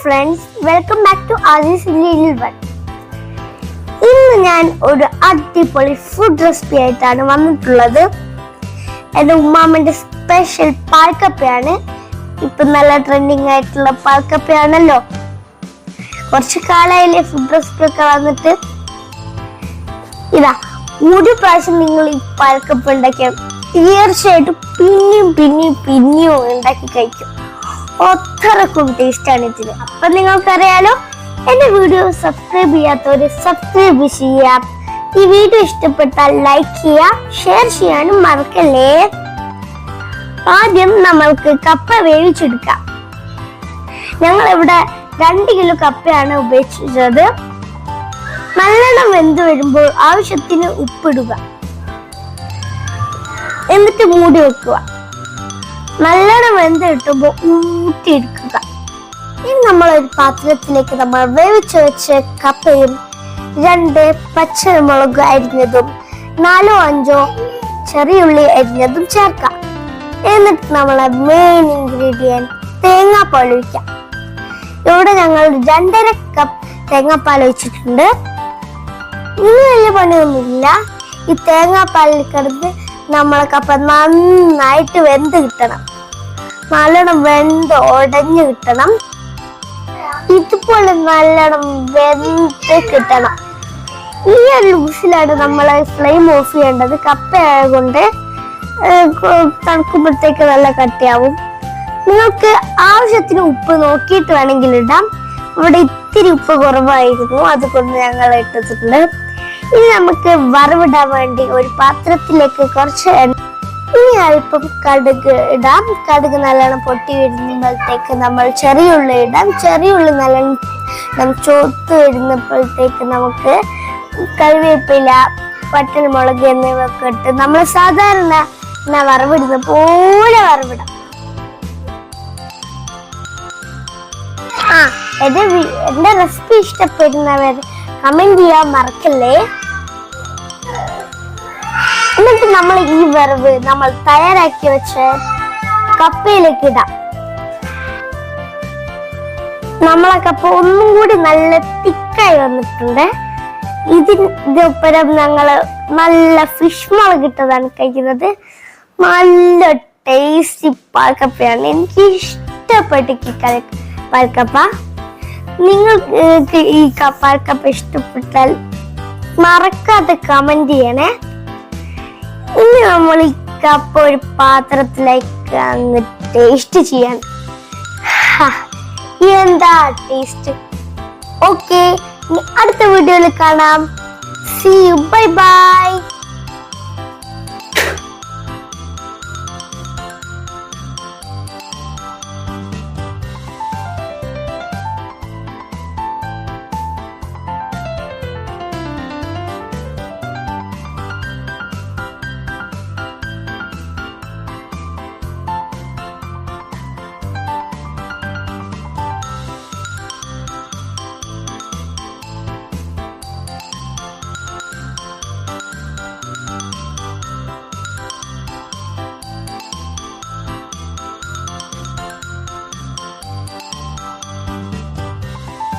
Friends welcome back to Aadi's little one ഇന്ന് ഞാൻ ഒരു അടിപൊളി ഫുഡ് റെസിപ്പി ആയിട്ടാണ് വന്നിട്ടുള്ളത്. എന്റെ ഉമ്മാമ്മന്റെ സ്പെഷ്യൽ പാൽക്കപ്പയാണ്. ഇപ്പം നല്ല ട്രെൻഡിങ് ആയിട്ടുള്ള പാൽക്കപ്പയാണല്ലോ. കുറച്ച് കാലമായില്ലേ ഫുഡ് റെസിപ്പി ഒക്കെ വന്നിട്ട്. ഇതാ ഒരു പ്രാവശ്യം നിങ്ങൾ ഈ പാൽക്കപ്പ ഉണ്ടാക്കിയാൽ തീർച്ചയായിട്ടും പിന്നെയും പിന്നെയും പിന്നെയും ഉണ്ടാക്കി കഴിക്കും. അത്രക്കും ടേസ്റ്റ് ആണ് ഇതിന്. അപ്പൊ നിങ്ങൾക്കറിയാലോ എന്റെ വീഡിയോ സബ്സ്ക്രൈബ് ചെയ്യാത്തവര് സബ്സ്ക്രൈബ് ചെയ്യാം. ഈ വീഡിയോ ഇഷ്ടപ്പെട്ടാൽ ലൈക്ക് ചെയ്യുക ഷെയർ ചെയ്യാനും മറക്കല്ലേ? ആദ്യം നമ്മൾക്ക് കപ്പ വേവിച്ചെടുക്കാം. ഞങ്ങൾ ഇവിടെ രണ്ട് കിലോ കപ്പയാണ് ഉപയോഗിച്ചത് നല്ലോണം വെന്ത് വരുമ്പോൾ ആവശ്യത്തിന് ഉപ്പിടുക. എന്നിട്ട് മൂടി വെക്കുക. നല്ലോണം വെന്ത് കിട്ടുമ്പോൾ ഊട്ടിയെടുക്കുക ഇനി നമ്മൾ ഒരു പാത്രത്തിലേക്ക് നമ്മൾ വേവിച്ച് വെച്ച കപ്പയും രണ്ട് പച്ചമുളക് അരിഞ്ഞതും നാലോ അഞ്ചോ ചെറിയുള്ളി അരിഞ്ഞതും ചേർക്കാം. എന്നിട്ട് നമ്മളെ മെയിൻ ഇൻഗ്രീഡിയന്റ് തേങ്ങാപ്പാൽ ഒഴിക്കാം. ഇവിടെ ഞങ്ങൾ രണ്ടര കപ്പ് തേങ്ങാപ്പാൽ ഒഴിച്ചിട്ടുണ്ട്. ഇനി വലിയ പണിയൊന്നുമില്ല. ഈ തേങ്ങാപ്പാലിൽ കിടന്ന് നമ്മളെ കപ്പ നന്നായിട്ട് വെന്ത് കിട്ടണം. നല്ലോണം വെന്ത് ഉടഞ്ഞു കിട്ടണം. ഇതുപോലെ നല്ലോണം വെന്ത് കിട്ടണം. ഈ ഒരു ലൂസിലാണ് നമ്മൾ ഫ്ലെയിം ഓഫ് ചെയ്യേണ്ടത്. കപ്പ ആയതുകൊണ്ട് തണുക്കുമ്പോഴത്തേക്ക് നല്ല കട്ടിയാവും. നിങ്ങൾക്ക് ആവശ്യത്തിന് ഉപ്പ് നോക്കിയിട്ട് വേണമെങ്കിൽ ഇടാം. ഇവിടെ ഇത്തിരി ഉപ്പ് കുറവായിരുന്നു. അതുകൊണ്ട് ഞങ്ങൾ ഇട്ടിട്ടുണ്ട്. ഇനി നമുക്ക് വറവിടാൻ വേണ്ടി ഒരു പാത്രത്തിലേക്ക് കുറച്ച് ഇനി അല്പം കടുക് ഇടാം. കടുക് നല്ലോണം പൊട്ടി വരുമ്പോഴത്തേക്ക് നമ്മൾ ചെറിയ ഉള്ളി ഇടാം. ചെറിയ ഉള്ളി നല്ലോണം ചോത്ത് വരുന്നപ്പോഴത്തേക്ക് നമുക്ക് കറിവേപ്പില പട്ടൽമുളക് എന്നിവയൊക്കെ ഇട്ട് നമ്മൾ സാധാരണ വറവിടുന്ന പോലെ വറവിടാം. ആ എന്റെ എന്റെ റെസിപ്പി ഇഷ്ടപ്പെടുന്നവർ കമന്റ് ചെയ്യാൻ മറക്കല്ലേ? നമ്മൾ ഈ വറവ് നമ്മൾ തയ്യാറാക്കി വെച്ച കപ്പയിലേക്ക് ഇടാം. നമ്മളെ കപ്പ ഒന്നും കൂടി നല്ല തിക്കായി വന്നിട്ടുണ്ട്. ഇതിനൊപ്പരം ഞങ്ങൾ നല്ല ഫിഷ് മുളക് ഇട്ടതാണ് കഴിക്കുന്നത്. നല്ല ടേസ്റ്റി പാൽക്കപ്പയാണ് എനിക്ക് ഇഷ്ടപ്പെട്ടു പാൽക്കപ്പ നിങ്ങൾക്ക് ഈ പാൽക്കപ്പ ഇഷ്ടപ്പെട്ടാൽ മറക്കാതെ കമന്റ് ചെയ്യണേ. ഇനി നമ്മൾ ഈ കപ്പ് ഒരു പാത്രത്തിലേക്ക് അങ്ങ് ടേസ്റ്റ് ചെയ്യാൻ. എന്താ ടേസ്റ്റ് ഓക്കെ അടുത്ത വീഡിയോയിൽ കാണാം. C U bye bye